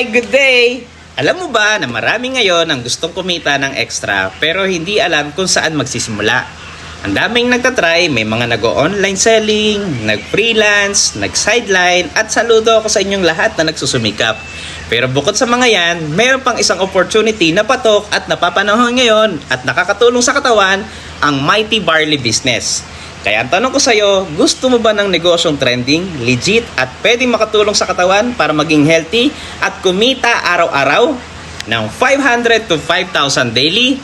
Hi, good day! Alam mo ba na marami ngayon ang gustong kumita ng extra pero hindi alam kung saan magsisimula? Ang daming nagtatry, may mga nag-online selling, nag-freelance, nag-sideline at saludo ako sa inyong lahat na nagsusumikap. Pero bukod sa mga yan, mayroon pang isang opportunity na patok at napapanahon ngayon at nakakatulong sa katawan ang Mighty Barley Business. Kaya ang tanong ko sa iyo, gusto mo ba ng negosyong trending, legit at pwedeng makatulong sa katawan para maging healthy at kumita araw-araw ng 500 to 5,000 daily?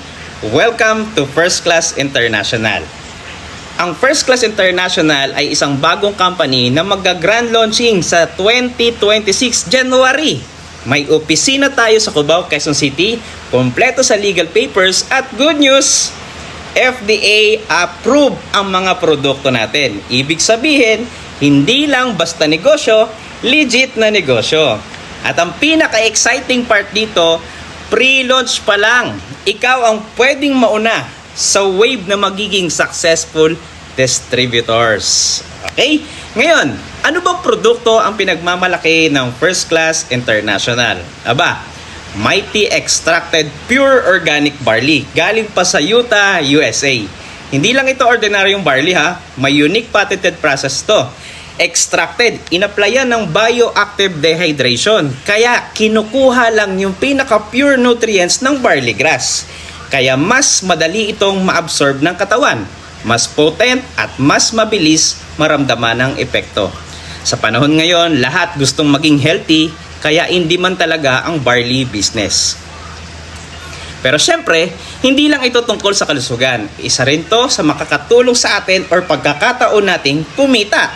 Welcome to First Class International. Ang First Class International ay isang bagong company na magga-grand launching sa 2026 January. May opisina tayo sa Cubao, Quezon City, kompleto sa legal papers at good news, FDA approve ang mga produkto natin. Ibig sabihin, hindi lang basta negosyo, legit na negosyo. At ang pinaka-exciting part dito, pre-launch pa lang. Ikaw ang pwedeng mauna sa wave na magiging successful distributors. Okay? Ngayon, ano bang produkto ang pinagmamalaki ng First Class International? Aba, Mighty Extracted Pure Organic Barley. Galing pa sa Utah, USA. Hindi lang ito ordinaryong barley ha. May unique patented process to. Extracted, inapplyan ng bioactive dehydration. Kaya kinukuha lang yung pinaka-pure nutrients ng barley grass. Kaya mas madali itong maabsorb ng katawan. Mas potent at mas mabilis maramdaman ang epekto. Sa panahon ngayon, lahat gustong maging healthy, kaya hindi man talaga ang barley business. Pero syempre, hindi lang ito tungkol sa kalusugan. Isa rin to sa makakatulong sa atin or pagkakataon nating kumita.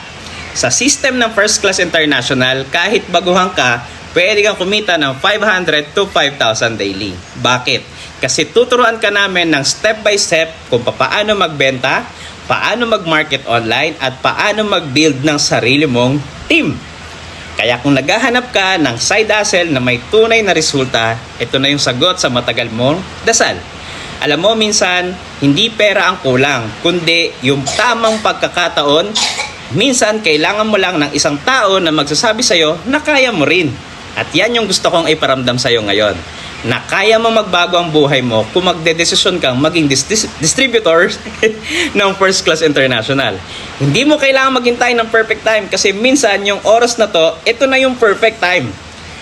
Sa system ng First Class International, kahit baguhan ka, pwede kang kumita ng 500 to 5,000 daily. Bakit? Kasi tuturuan ka namin ng step by step kung paano magbenta, paano mag-market online, at paano mag-build ng sarili mong team. Kaya kung naghahanap ka ng side hustle na may tunay na resulta, ito na yung sagot sa matagal mong dasal. Alam mo, minsan, hindi pera ang kulang, kundi yung tamang pagkakataon. Minsan, kailangan mo lang ng isang tao na magsasabi sa'yo na kaya mo rin. At yan yung gusto kong iparamdam sa'yo ngayon. Na kaya mo magbago ang buhay mo kung magdedesisyon kang maging dis- dis- distributor ng First Class International. Hindi mo kailangan maghintay ng perfect time kasi minsan yung oras na to, ito na yung perfect time.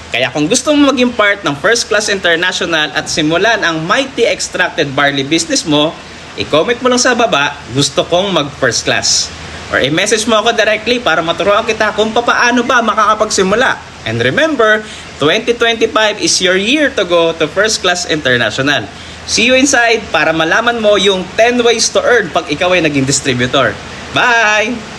Kaya kung gusto mo maging part ng First Class International at simulan ang Mighty Extracted Barley business mo, i-comment mo lang sa baba, gusto kong mag First Class. Or i-message mo ako directly para maturuan kita kung paano ba makakapagsimula. And remember, 2025 is your year to go to First Class International. See you inside para malaman mo yung 10 ways to earn pag ikaw ay naging distributor. Bye!